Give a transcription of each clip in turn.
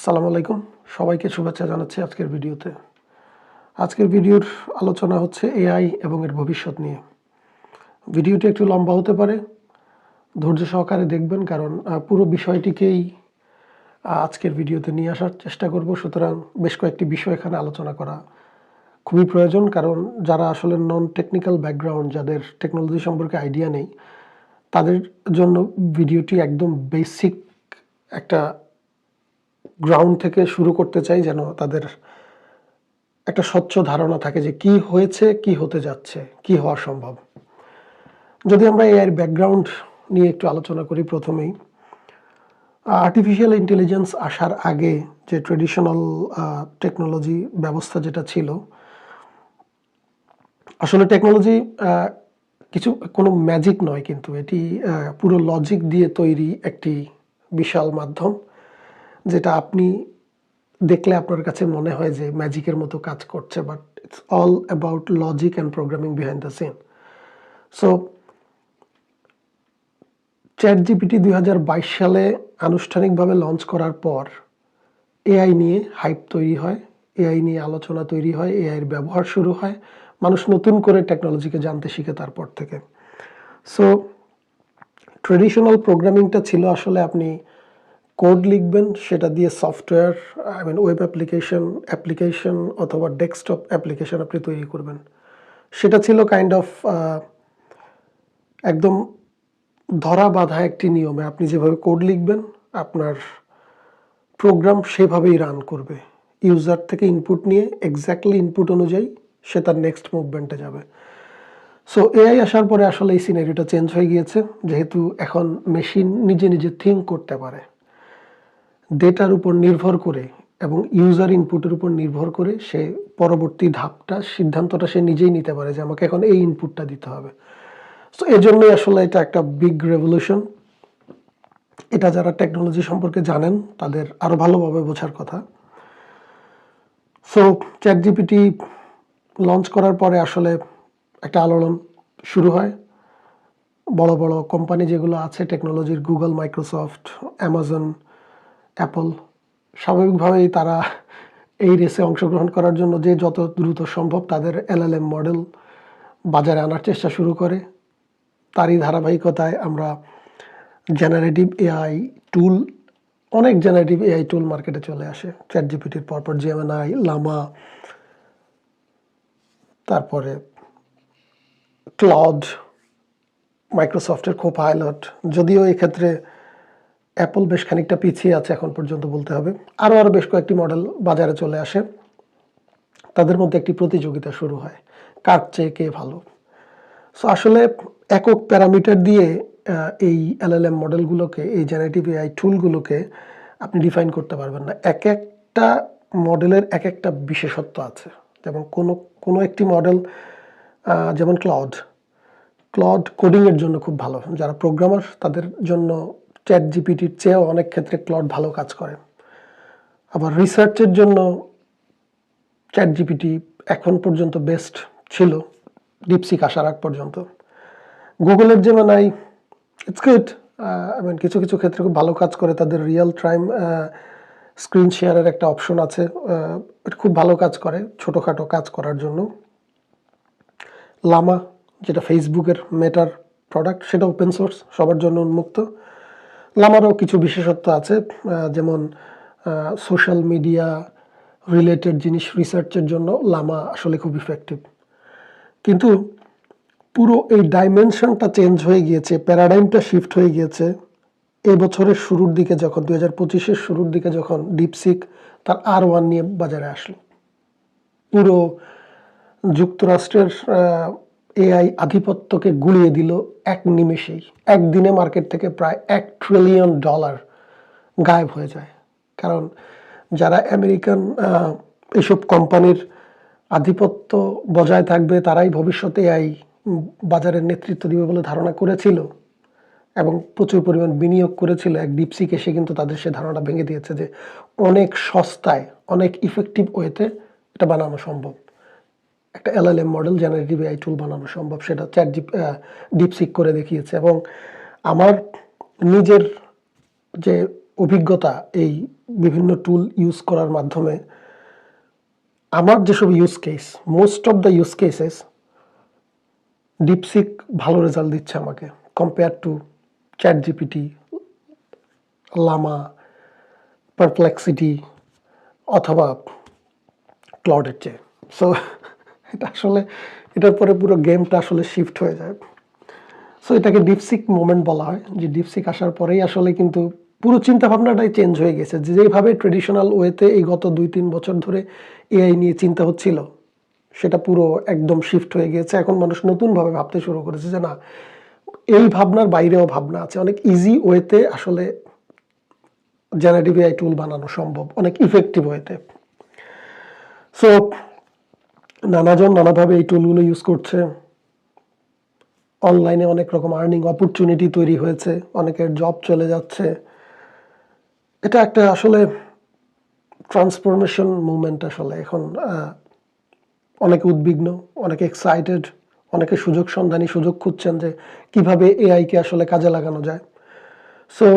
আসসালামু আলাইকুম। সবাইকে শুভেচ্ছা জানাচ্ছি আজকের ভিডিওতে। আজকের ভিডিওর আলোচনা হচ্ছে এআই এবং এর ভবিষ্যৎ নিয়ে। ভিডিওটি একটু লম্বা হতে পারে, ধৈর্য সহকারে দেখবেন কারণ পুরো বিষয়টিকেই আজকের ভিডিওতে নিয়ে আসার চেষ্টা করব। সুতরাং বেশ কয়েকটি বিষয় এখানে আলোচনা করা খুবই প্রয়োজন কারণ, যারা আসলে নন টেকনিক্যাল ব্যাকগ্রাউন্ড যাদের টেকনোলজি সম্পর্কে আইডিয়া নেই, তাদের জন্য ভিডিওটি একদম বেসিক একটা গ্রাউন্ড থেকে শুরু করতে চাই যেন তাদের একটা স্বচ্ছ ধারণা থাকে যে কি হয়েছে, কি হতে যাচ্ছে, কি হওয়া সম্ভব। যদি আমরা এআইয়ের ব্যাকগ্রাউন্ড নিয়ে একটু আলোচনা করি প্রথমেই আর্টিফিশিয়াল ইন্টেলিজেন্স আসার আগে যে ট্রেডিশনাল টেকনোলজি ব্যবস্থা যেটা ছিল, আসলে টেকনোলজি কিছু, কোনো ম্যাজিক নয় কিন্তু এটি পুরো লজিক দিয়ে তৈরি একটি বিশাল মাধ্যম। যেটা আপনি দেখলে আপনার কাছে মনে হয় যে ম্যাজিকের মতো কাজ করছে but it's all about logic and programming behind the scene so chat GPT দুই হাজার বাইশ সালে আনুষ্ঠানিকভাবে লঞ্চ করার পর এআই নিয়ে হাইপ তৈরি হয় এআই নিয়ে আলোচনা তৈরি হয় এআইয়ের ব্যবহার শুরু হয়, মানুষ নতুন করে টেকনোলজিকে জানতে শিখে তারপর থেকে। সো ট্রেডিশনাল প্রোগ্রামিংটা ছিল আসলে আপনি কোড লিখবেন, সেটা দিয়ে software I mean web application application অথবা ডেস্কটপ অ্যাপ্লিকেশন আপনি তৈরি করবেন। সেটা ছিল কাইন্ড অফ একদম ধরা বাঁধা একটি নিয়মে। আপনি যেভাবে কোড লিখবেন, আপনার প্রোগ্রাম সেভাবেই রান করবে। ইউজার থেকে ইনপুট নিয়ে এক্স্যাক্টলি ইনপুট অনুযায়ী সে তার নেক্সট মুভমেন্টে যাবে। সো এআই আসার পরে আসলে এই সিনারিটা চেঞ্জ হয়ে গিয়েছে। যেহেতু এখন মেশিন নিজে নিজে থিঙ্ক করতে পারে। ডেটার উপর নির্ভর করে এবং ইউজার ইনপুটের উপর নির্ভর করে সে পরবর্তী ধাপটা, সিদ্ধান্তটা সে নিজেই নিতে পারে যে আমাকে এখন এই ইনপুটটা দিতে হবে। সো এই জন্যই আসলে এটা একটা বিগ রেভলিউশন এটা যারা টেকনোলজি সম্পর্কে জানেন, তাদের আরও ভালোভাবে বোঝার কথা। সো চ্যাট জিপিটি লঞ্চ করার পরে আসলে একটা আলোড়ন শুরু হয়। বড় বড় কোম্পানি যেগুলো আছে টেকনোলজির গুগল মাইক্রোসফট অ্যামাজন অ্যাপল স্বাভাবিকভাবেই তারা এই রেসে অংশগ্রহণ করার জন্য যে যত দ্রুত সম্ভব তাদের এলএলএম মডেল বাজারে আনার চেষ্টা শুরু করে। তারই ধারাবাহিকতায় আমরা জেনারেটিভ এআই টুল অনেক জেনারেটিভ এআই টুল মার্কেটে চলে আসে। চ্যাট জিপিটির পরপর জেমেনাই লামা তারপরে ক্লাউড মাইক্রোসফটের কো পাইলট যদিও এক্ষেত্রে অ্যাপল বেশ খানিকটা পিছিয়ে আছে এখন পর্যন্ত বলতে হবে। আরও আরও বেশ কয়েকটি মডেল বাজারে চলে আসে। তাদের মধ্যে একটি প্রতিযোগিতা শুরু হয়। কার চেয়ে কে ভালো? সো আসলে একক প্যারামিটার দিয়ে এই এলএলএম মডেলগুলোকে এই জেনারেটিভ এআই টুলগুলোকে আপনি ডিফাইন করতে পারবেন না। এক একটা মডেলের এক একটা বিশেষত্ব আছে। যেমন কোনো কোনো একটি মডেল যেমন ক্লাউড ক্লড কোডিংয়ের জন্য খুব ভালো। যারা প্রোগ্রামার তাদের জন্য চ্যাট জিপিটির চেয়েও অনেক ক্ষেত্রে ক্লড ভালো কাজ করে। আবার রিসার্চের জন্য চ্যাট জিপিটি এখন পর্যন্ত বেস্ট ছিল ডিপসিক আসার আগ পর্যন্ত। গুগলের যে নাই ইটস গুড আই মিন কিছু কিছু ক্ষেত্রে খুব ভালো কাজ করে তাদের রিয়েল টাইম স্ক্রিন শেয়ারের একটা অপশন আছে এটা খুব ভালো কাজ করে, ছোটোখাটো কাজ করার জন্য। লামা যেটা ফেসবুকের মেটার প্রোডাক্ট সেটা ওপেন সোর্স সবার জন্য উন্মুক্ত। লামারও কিছু বিশেষত্ব আছে যেমন সোশ্যাল মিডিয়া রিলেটেড জিনিস রিসার্চের জন্য লামা আসলে খুব ইফেক্টিভ কিন্তু পুরো এই ডাইমেনশনটা চেঞ্জ হয়ে গিয়েছে প্যারাডাইমটা শিফট হয়ে গিয়েছে এই বছরের শুরুর দিকে যখন, দুই হাজার পঁচিশের শুরুর দিকে যখন ডিপসিক তার আর ওয়ান নিয়ে বাজারে আসলো। পুরো যুক্তরাষ্ট্রের এআই আধিপত্যকে গুলিয়ে দিল এক নিমেষেই। একদিনে মার্কেট থেকে প্রায় এক ট্রিলিয়ন ডলার গায়েব হয়ে যায়। কারণ যারা আমেরিকান আহ, এইসব কোম্পানির আধিপত্য বজায় থাকবে তারাই ভবিষ্যতে এআই বাজারের নেতৃত্ব দিবে বলে ধারণা করেছিল এবং প্রচুর পরিমাণ বিনিয়োগ করেছিল। এক ডিপসিক এসে কিন্তু তাদের সে ধারণাটা ভেঙে দিয়েছে যে অনেক সস্তায় অনেক ইফেক্টিভ ওয়েতে এটা বানানো সম্ভব। একটা LLM model generative AI tool বানানো সম্ভব, সেটা চ্যাট জিপ ডিপসিক করে দেখিয়েছে। এবং আমার নিজের যে অভিজ্ঞতা এই বিভিন্ন টুল ইউজ করার মাধ্যমে, আমার যেসব use case most of the use cases DeepSeek ভালো রেজাল্ট দিচ্ছে আমাকে। Compare to chat GPT Llama Perplexity অথবা ক্লাউডের চেয়ে। সো এটা আসলে, এটার পরে পুরো গেমটা আসলে শিফট হয়ে যায়। সো এটাকে ডিপসিক মোমেন্ট বলা হয়, যে ডিপসিক আসার পরেই আসলে কিন্তু পুরো চিন্তা ভাবনাটাই চেঞ্জ হয়ে গেছে। যেভাবে ট্রেডিশনাল ওয়েতে এই গত দুই তিন বছর ধরে এআই নিয়ে চিন্তা হচ্ছিল, সেটা পুরো একদম শিফট হয়ে গিয়েছে এখন মানুষ নতুনভাবে ভাবতে শুরু করেছে যে না, এই ভাবনার বাইরেও ভাবনা আছে। অনেক ইজি ওয়েতে আসলে জেনারেটিভ এআই টুল বানানো সম্ভব, অনেক ইফেক্টিভ ওয়েতে সো নানাজন নানাভাবে এই টুলগুলো ইউজ করছে। অনলাইনে অনেক রকম আর্নিং অপরচুনিটি তৈরি হয়েছে, অনেকের জব চলে যাচ্ছে। এটা একটা আসলে ট্রান্সফরমেশন মুভমেন্ট আসলে এখন অনেকে উদ্বিগ্ন, অনেকে এক্সাইটেড অনেকে সুযোগ সন্ধানী সুযোগ খুঁজছেন যে কীভাবে এআইকে আসলে কাজে লাগানো যায়। সো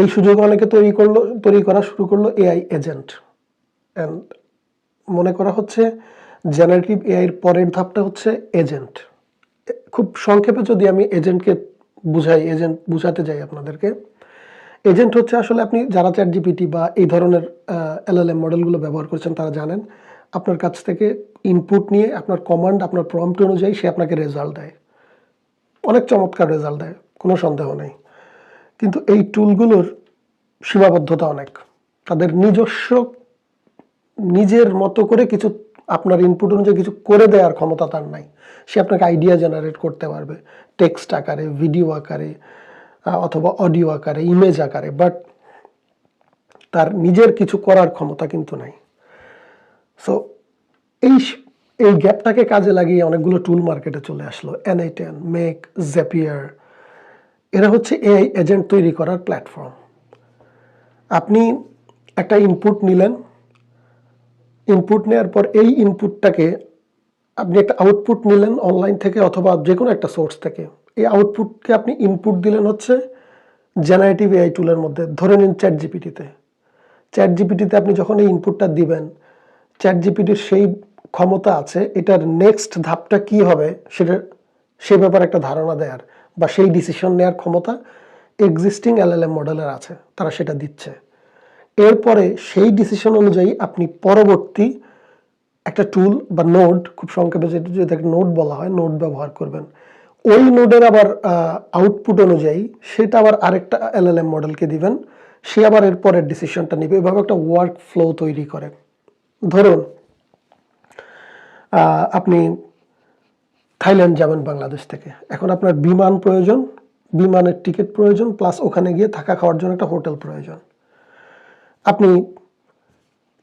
এই সুযোগ অনেকে তৈরি করল, তৈরি করা শুরু করল এআই এজেন্ট অ্যান্ড মনে করা হচ্ছে জেনারেটিভ এআইয়ের পরের ধাপটা হচ্ছে এজেন্ট খুব সংক্ষেপে যদি আমি এজেন্টকে বুঝাই এজেন্ট বুঝাতে যাই আপনাদেরকে এজেন্ট হচ্ছে আসলে আপনি যারা চ্যাট জিপিটি বা এই ধরনের এলএলএম মডেলগুলো ব্যবহার করছেন তারা জানেন, আপনার কাছ থেকে ইনপুট নিয়ে আপনার কমান্ড আপনার প্রম্পট অনুযায়ী সে আপনাকে রেজাল্ট দেয়। অনেক চমৎকার রেজাল্ট দেয়, কোনো সন্দেহ নেই। কিন্তু এই টুলগুলোর সীমাবদ্ধতা অনেক। তাদের নিজস্ব নিজের মতো করে কিছু আপনার ইনপুট অনুযায়ী কিছু করে দেওয়ার ক্ষমতা তার নাই। সে আপনাকে আইডিয়া জেনারেট করতে পারবে টেক্সট আকারে ভিডিও আকারে অথবা অডিও আকারে ইমেজ আকারে বাট তার নিজের কিছু করার ক্ষমতা কিন্তু নাই। সো এই এই গ্যাপটাকে কাজে লাগিয়ে অনেকগুলো টুল মার্কেটে চলে আসলো। এনআইটেন মেক জেপিয়ার এরা হচ্ছে এআই এজেন্ট তৈরি করার প্ল্যাটফর্ম আপনি একটা ইনপুট নিলেন ইনপুট নেওয়ার পর এই ইনপুটটাকে আপনি একটা আউটপুট নিলেন অনলাইন থেকে অথবা যে কোনো একটা সোর্স থেকে। এই আউটপুটকে আপনি ইনপুট দিলেন হচ্ছে জেনারেটিভ এআই টুলের মধ্যে। ধরে নিন চ্যাট জিপিটিতে চ্যাট জিপিটিতে আপনি যখন এই ইনপুটটা দিবেন চ্যাট জিপিটির সেই ক্ষমতা আছে, এটার নেক্সট ধাপটা কি হবে সেটা, সে ব্যাপারে একটা ধারণা দেওয়ার বা সেই ডিসিশন নেওয়ার ক্ষমতা এক্সিস্টিং এলএলএম মডেলের আছে, তারা সেটা দিচ্ছে। এরপরে সেই ডিসিশন অনুযায়ী আপনি পরবর্তী একটা টুল বা নোড খুব সংক্ষেপে যেটা যেটাকে নোড বলা হয় নোড ব্যবহার করবেন। ওই নোডের আবার আউটপুট অনুযায়ী সেটা আবার আরেকটা এলএলএম মডেলকে দিবেন। সে আবার এরপরের ডিসিশনটা নেবে। এভাবে একটা ওয়ার্ক ফ্লো তৈরি করে। ধরুন আপনি থাইল্যান্ড যাবেন বাংলাদেশ থেকে। এখন আপনার বিমান প্রয়োজন, বিমানের টিকিট প্রয়োজন প্লাস ওখানে গিয়ে থাকা খাওয়ার জন্য একটা হোটেল প্রয়োজন। আপনি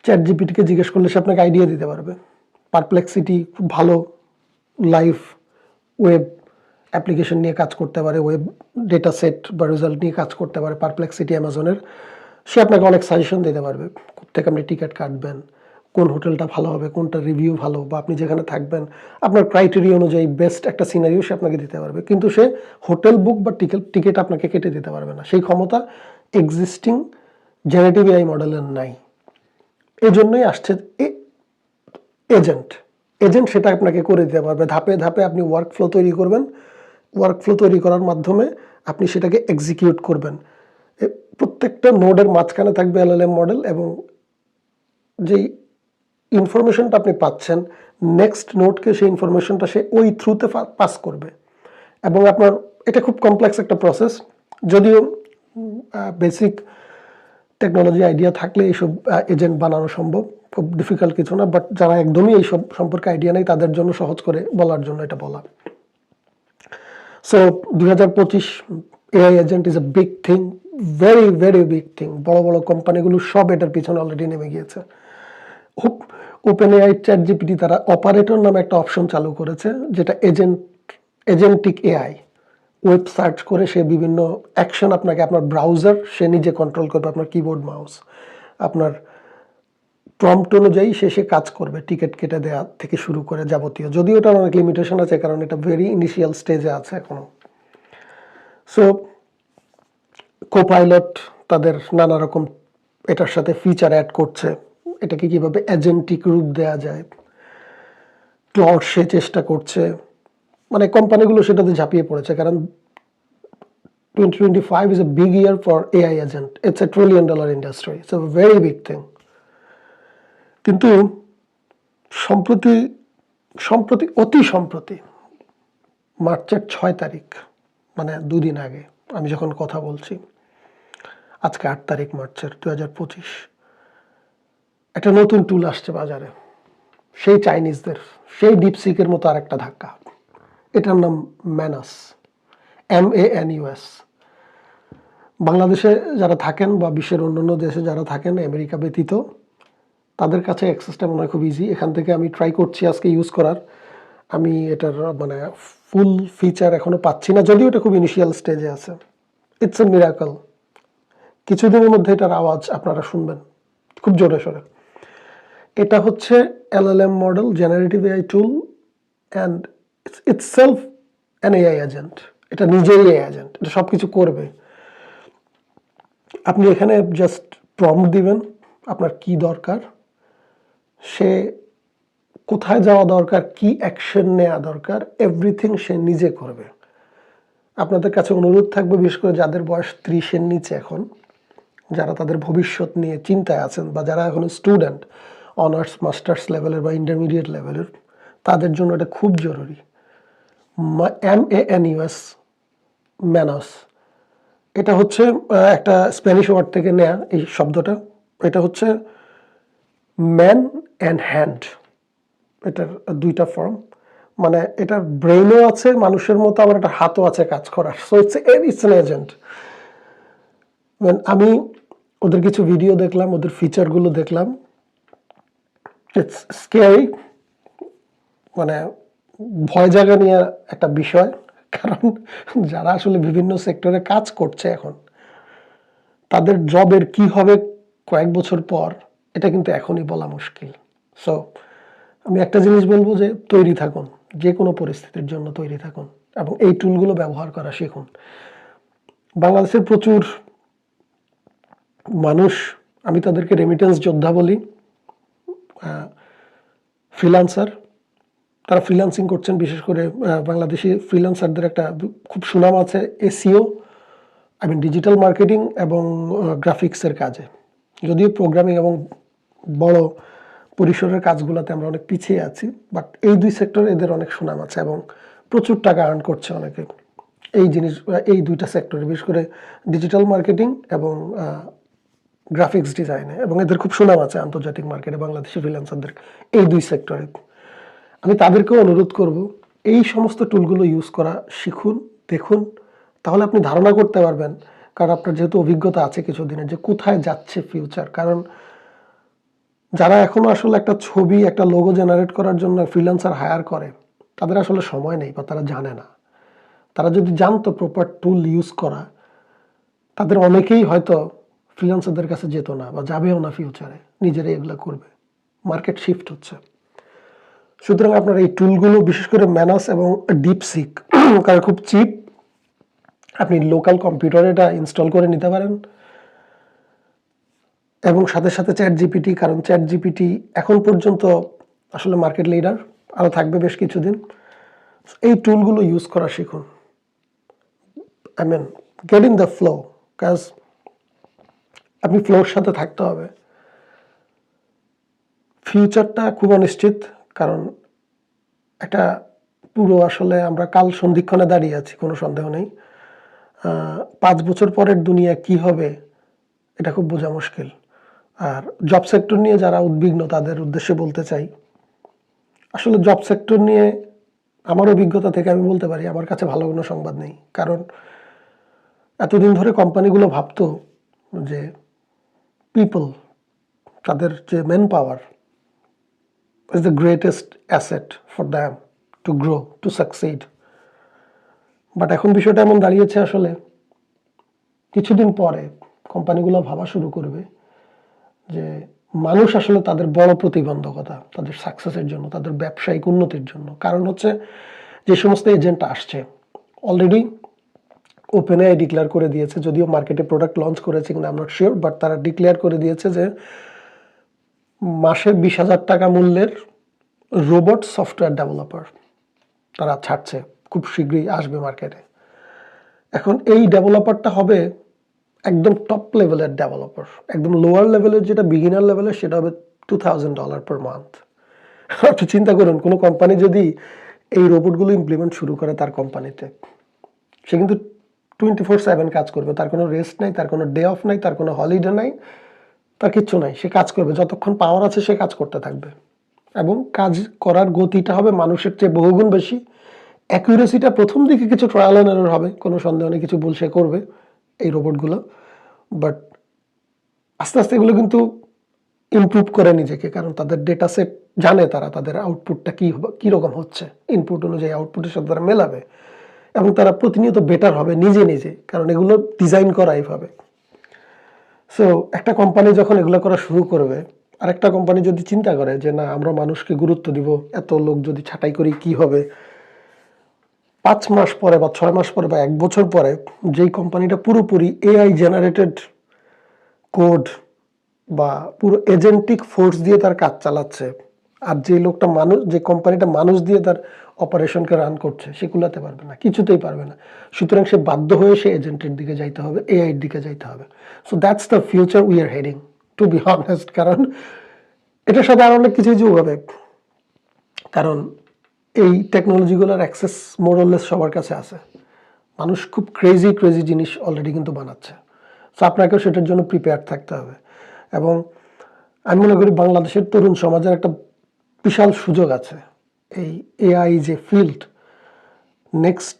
চ্যাট জিপিটিকে জিজ্ঞেস করলে সে আপনাকে আইডিয়া দিতে পারবে। পারপ্লেক্সিটি খুব ভালো লাইভ ওয়েব অ্যাপ্লিকেশন নিয়ে কাজ করতে পারে ওয়েব ডেটা সেট বা রেজাল্ট নিয়ে কাজ করতে পারে পারপ্লেক্সিটি অ্যামাজনের সে আপনাকে অনেক সাজেশন দিতে পারবে থেকে আপনি টিকিট কাটবেন, কোন হোটেলটা ভালো হবে, কোনটা রিভিউ ভালো বা আপনি যেখানে থাকবেন, আপনার ক্রাইটেরিয়া অনুযায়ী বেস্ট একটা সিনারিও সে আপনাকে দিতে পারবে। কিন্তু সে হোটেল বুক বা টিকিট টিকিট আপনাকে কেটে দিতে পারবে না। সেই ক্ষমতা এক্সিস্টিং জেনারেটিভ এআই মডেলের নাই। এই জন্যই আসছে এজেন্ট এজেন্ট সেটা আপনাকে করে দিতে পারবে। ধাপে ধাপে আপনি ওয়ার্ক ফ্লো তৈরি করবেন। ওয়ার্ক ফ্লো তৈরি করার মাধ্যমে আপনি সেটাকে এক্সিকিউট করবেন। প্রত্যেকটা নোডের মাঝখানে থাকবে এলএলএম মডেল এবং যেই ইনফরমেশনটা আপনি পাচ্ছেন নেক্সট নোটকে সেই ইনফরমেশনটা সে ওই থ্রুতে পাস করবে। এবং আপনার, এটা খুব কমপ্লেক্স একটা প্রসেস যদিও বেসিক টেকনোলজি আইডিয়া থাকলে এইসব এজেন্ট বানানো সম্ভব, খুব ডিফিকাল্ট কিছু না বাট যারা একদমই এইসব সম্পর্কে আইডিয়া নেই, তাদের জন্য সহজ করে বলার জন্য এটা বলা। সো দুই হাজার পঁচিশ AI agent is a big thing very very big thing বড় বড় কোম্পানিগুলো সব এটার পিছনে অলরেডি নেমে গিয়েছে। ওপেন এআই চ্যাট জিপিটি তারা অপারেটর নামে একটা অপশন চালু করেছে, যেটা agent agentic AI web search করে সে বিভিন্ন অ্যাকশন আপনাকে আপনার ব্রাউজার সে নিজে কন্ট্রোল করবে, আপনার কিবোর্ড মাউস আপনার প্রম্পট অনুযায়ী সে সে কাজ করবে টিকিট কেটে দেওয়া থেকে শুরু করে যাবতীয়। যদিও ওটার অনেক লিমিটেশন আছে, কারণ এটা ভেরি ইনিশিয়াল স্টেজে আছে এখনও সো কোপাইলট তাদের নানা রকম এটার সাথে ফিচার অ্যাড করছে। এটাকে কীভাবে এজেন্টিক রূপ দেওয়া যায় ক্লাউড সে চেষ্টা করছে। মানে কোম্পানিগুলো সেটাতে ঝাঁপিয়ে পড়েছে, কারণ twenty twenty five is a big year for AI agent it's a trillion dollar industry it's a very big thing কিন্তু সম্প্রতি সম্প্রতি, অতি সম্প্রতি, মার্চের ছয় তারিখ মানে দুদিন আগে, আমি যখন কথা বলছি, আজকে আট তারিখ মার্চের দু হাজার পঁচিশ, একটা নতুন টুল আসছে বাজারে। সেই চাইনিজদের সেই ডিপসিকের মতো আর একটা ধাক্কা। এটার নাম Manus M A N US বাংলাদেশে যারা থাকেন বা বিশ্বের অন্যান্য দেশে যারা থাকেন, আমেরিকা ব্যতীত, তাদের কাছে অ্যাক্সেসটা মনে হয় খুব ইজি এখান থেকে আমি ট্রাই করছি আজকে ইউজ করার। আমি এটার মানে ফুল ফিচার এখনও পাচ্ছি না, যদিও এটা খুব ইনিশিয়াল স্টেজে আছে। ইটস এ মিরাকল কিছুদিনের মধ্যে এটার আওয়াজ আপনারা শুনবেন, খুব জোরে সোরে। এটা হচ্ছে LLM model generative AI tool and itself an AI agent এটা নিজেই এআই এজেন্ট এটা সব কিছু করবে। আপনি এখানে জাস্ট প্রম দিবেন আপনার কি দরকার। সে কোথায় যাওয়া দরকার, কি অ্যাকশন নেওয়া দরকার এভরিথিং সে নিজে করবে। আপনাদের কাছে অনুরোধ থাকবে, বিশেষ করে যাদের বয়স ত্রিশের নিচে এখন, যারা তাদের ভবিষ্যৎ নিয়ে চিন্তায় আছেন বা যারা এখন স্টুডেন্ট অনার্স মাস্টার্স লেভেলের বা ইন্টারমিডিয়েট লেভেলের তাদের জন্য এটা খুব জরুরি। M A N US Manus এটা হচ্ছে একটা স্প্যানিশ ওয়ার্ড থেকে নেয়া এই শব্দটা। এটা হচ্ছে ম্যান অ্যান্ড হ্যান্ড এটার দুইটা ফর্ম মানে এটার ব্রেনও আছে, মানুষের মতো, আবার একটা হাতও আছে কাজ করার। So it's it's an agent আমি ওদের কিছু ভিডিও দেখলাম, ওদের ফিচারগুলো দেখলাম। ইটস স্কেয়ারি মানে ভয় জায়গা নিয়ে একটা বিষয়, কারণ যারা আসলে বিভিন্ন সেক্টরে কাজ করছে এখন, তাদের জবের কি হবে কয়েক বছর পর, এটা কিন্তু এখনই বলা মুশকিল। সো আমি একটা জিনিস বলব যে তৈরি থাকুন, যে কোনো পরিস্থিতির জন্য তৈরি থাকুন, এবং এই টুলগুলো ব্যবহার করা শিখুন। বাংলাদেশের প্রচুর মানুষ, আমি তাদেরকে রেমিটেন্স যোদ্ধা বলি ফ্রিলান্সার তারা ফ্রিল্যান্সিং করছেন, বিশেষ করে বাংলাদেশি ফ্রিল্যান্সারদের একটা খুব সুনাম আছে SEO I mean digital marketing এবং গ্রাফিক্সের কাজে। যদিও প্রোগ্রামিং এবং বড় পরিসরের কাজগুলোতে আমরা অনেক পিছিয়ে আছি বাট এই দুই সেক্টরে এদের অনেক সুনাম আছে এবং প্রচুর টাকা আর্ন করছে অনেকে। এই জিনিস এই দুইটা সেক্টরে বিশেষ করে ডিজিটাল মার্কেটিং এবং গ্রাফিক্স ডিজাইনে এবং এদের খুব সুনাম আছে আন্তর্জাতিক মার্কেটে বাংলাদেশি ফ্রিল্যান্সারদের এই দুই সেক্টরে আমি তাদেরকেও অনুরোধ করব, এই সমস্ত টুলগুলো ইউজ করা শিখুন, দেখুন, তাহলে আপনি ধারণা করতে পারবেন, কারণ আপনার যেহেতু অভিজ্ঞতা আছে কিছুদিনের, যে কোথায় যাচ্ছে ফিউচার কারণ যারা এখনও আসলে একটা ছবি, একটা লোগো জেনারেট করার জন্য ফ্রিল্যান্সার হায়ার করে, তাদের আসলে সময় নেই বা তারা জানে না। তারা যদি জানতো প্রপার টুল ইউজ করা, তাদের অনেকেই হয়তো ফ্রিল্যান্সারদের কাছে যেত না বা যাবেও না ফিউচারে নিজেরাই এগুলো করবে। মার্কেট শিফট হচ্ছে। সুতরাং আপনার এই টুলগুলো বিশেষ করে ম্যানাস এবং ডিপসিক কারণ খুব চিপ আপনি লোকাল কম্পিউটারে এটা ইনস্টল করে নিতে পারেন। এবং সাথে সাথে চ্যাট জিপিটি কারণ চ্যাট জিপিটি এখন পর্যন্ত আসলে মার্কেট লিডার আরও থাকবে বেশ কিছুদিন। এই টুলগুলো ইউজ করা শিখুন। I mean get in the flow কাজ আপনি ফ্লোর সাথে থাকতে হবে। ফিউচারটা খুব অনিশ্চিত। কারণ একটা পুরো আসলে আমরা কাল সন্ধিক্ষণে দাঁড়িয়ে আছি, কোনো সন্দেহ নেই। পাঁচ বছর পরের দুনিয়া কি হবে, এটা খুব বোঝা মুশকিল। আর জব সেক্টর নিয়ে যারা উদ্বিগ্ন, তাদের উদ্দেশ্যে বলতে চাই, আসলে জব সেক্টর নিয়ে আমার অভিজ্ঞতা থেকে আমি বলতে পারি, আমার কাছে ভালো কোনো সংবাদ নেই। কারণ এতদিন ধরে কোম্পানিগুলো ভাবতো যে পিপল তাদের যে manpower is the greatest asset for them to grow, to succeed. But এখন বিষয়টা এমন দাঁড়িয়েছে আসলে কিছুদিন পরে কোম্পানিগুলো ভাবা শুরু করবে যে মানুষ আসলে তাদের বড় প্রতিবন্ধকতা তাদের সাকসেসের জন্য তাদের ব্যবসায়িক উন্নতির জন্য কারণ হচ্ছে যে সমস্ত এজেন্ট আসছে অলরেডি ওপেন ডিক্লেয়ার করে দিয়েছে যদিও মার্কেটে প্রোডাক্ট লঞ্চ করেছে কিনা আমরা শিওর বাট তারা ডিক্লেয়ার করে দিয়েছে যে মাসে বিশ হাজার টাকা মূল্যের রোবট সফটওয়্যার ডেভেলপার তারা ছাড়ছে, খুব শীঘ্রই আসবে মার্কেটে। এখন এই ডেভেলপারটা হবে একদম টপ লেভেলের ডেভেলপার, একদম লোয়ার লেভেলের যেটা বিগিনার লেভেলের সেটা হবে two thousand dollar per month একটু চিন্তা করুন, কোনো কোম্পানি যদি এই রোবটগুলো ইমপ্লিমেন্ট শুরু করে তার কোম্পানিতে সে কিন্তু টোয়েন্টি ফোর সেভেন কাজ করবে, তার কোনো রেস্ট নাই, তার কোনো ডে অফ নাই, তার কোনো হলিডে নাই তার কিচ্ছু নাই, সে কাজ করবে। যতক্ষণ পাওয়ার আছে সে কাজ করতে থাকবে। এবং কাজ করার গতিটা হবে মানুষের চেয়ে বহুগুণ বেশি। অ্যাকুরেসিটা প্রথম দিকে কিছু ট্রায়াল অ্যান্ড এরর হবে, কোনো সন্দেহ নেই, কিছু ভুল সে করবে এই রোবটগুলো বাট আস্তে আস্তে এগুলো কিন্তু ইমপ্রুভ করে নিজেকে, কারণ তাদের ডেটা সেট জানে তারা তাদের আউটপুটটা কী কীরকম হচ্ছে। ইনপুট অনুযায়ী আউটপুটের সাথে তারা মেলাবে। এবং তারা প্রতিনিয়ত বেটার হবে নিজে নিজে, কারণ এগুলো ডিজাইন করা এইভাবে। সো একটা কোম্পানি যখন এগুলো করা শুরু করবে, আরেকটা কোম্পানি যদি চিন্তা করে যে, না, আমরা মানুষকে গুরুত্ব দিব, এত লোক যদি ছাঁটাই করি কি হবে? পাঁচ মাস পরে বা ছয় মাস পরে বা এক বছর পরে যেই কোম্পানিটা পুরোপুরি এআই জেনারেটেড কোড বা পুরো এজেন্টিক ফোর্স দিয়ে তার কাজ চালাচ্ছে, আর যে লোকটা মানুষ, যে কোম্পানিটা মানুষ দিয়ে তার অপারেশনকে রান করছে, সে কুলাতে পারবে না, কিছুতেই পারবে না। সুতরাং সে বাধ্য হয়ে সে এজেন্টের দিকে যাইতে হবে, এআইয়ের দিকে যাইতে হবে। So that's the future we are heading to be honest কারণ এটার সাথে আর অনেক কিছুই যোগ হবে কারণ এই টেকনোলজিগুলোর অ্যাক্সেস মোরলেস সবার কাছে আছে। মানুষ খুব ক্রেজি ক্রেজি জিনিস অলরেডি কিন্তু বানাচ্ছে। সো আপনাকেও সেটার জন্য প্রিপেয়ার থাকতে হবে। এবং আমি মনে করি বাংলাদেশের তরুণ সমাজের একটা বিশাল সুযোগ আছে। এই এআই যে ফিল্ড নেক্সট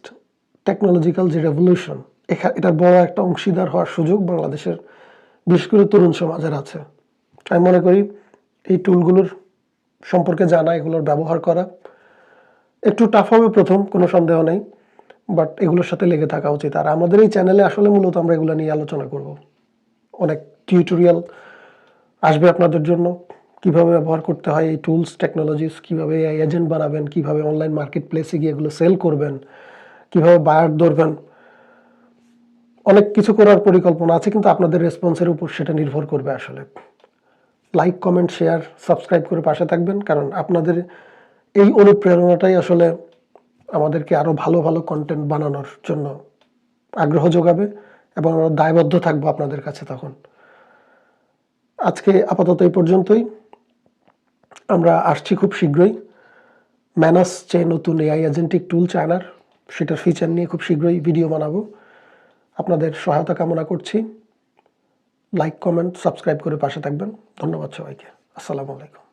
টেকনোলজিক্যাল যে রেভলিউশন এটার বড় একটা অংশীদার হওয়ার সুযোগ বাংলাদেশের বিশেষ করে তরুণ সমাজের আছে। আমি মনে করি এই টুলগুলোর সম্পর্কে জানা, এগুলোর ব্যবহার করা একটু টাফ হবে প্রথম, কোনো সন্দেহ নেই বাট এগুলোর সাথে লেগে থাকা উচিত। আর আমাদের এই চ্যানেলে আসলে মূলত আমরা এগুলো নিয়ে আলোচনা করব। অনেক টিউটোরিয়াল আসবে আপনাদের জন্য। কীভাবে ব্যবহার করতে হয়, এই টুলস টেকনোলজিস কীভাবে এজেন্ট বানাবেন, কীভাবে অনলাইন মার্কেট প্লেসে গিয়ে এগুলো সেল করবেন, কীভাবে বায়ার ধরবেন, অনেক কিছু করার পরিকল্পনা আছে, কিন্তু আপনাদের রেসপন্সের উপর সেটা নির্ভর করবে আসলে। লাইক কমেন্ট শেয়ার সাবস্ক্রাইব করে পাশে থাকবেন, কারণ আপনাদের এই অনুপ্রেরণাটাই আসলে আমাদেরকে আরও ভালো ভালো কন্টেন্ট বানানোর জন্য আগ্রহ যোগাবে এবং আমরা দায়বদ্ধ থাকব আপনাদের কাছে তখন। আজকে আপাতত এই পর্যন্তই। আমরা আসছি খুব শীঘ্রই। ম্যানাস যে নতুন এআই এজেন্টিক টুল চায়নার, সেটার ফিচার নিয়ে খুব শীঘ্রই ভিডিও বানাবো। আপনাদের সহায়তা কামনা করছি। লাইক কমেন্ট সাবস্ক্রাইব করে পাশে থাকবেন। ধন্যবাদ সবাইকে। আসসালামু আলাইকুম।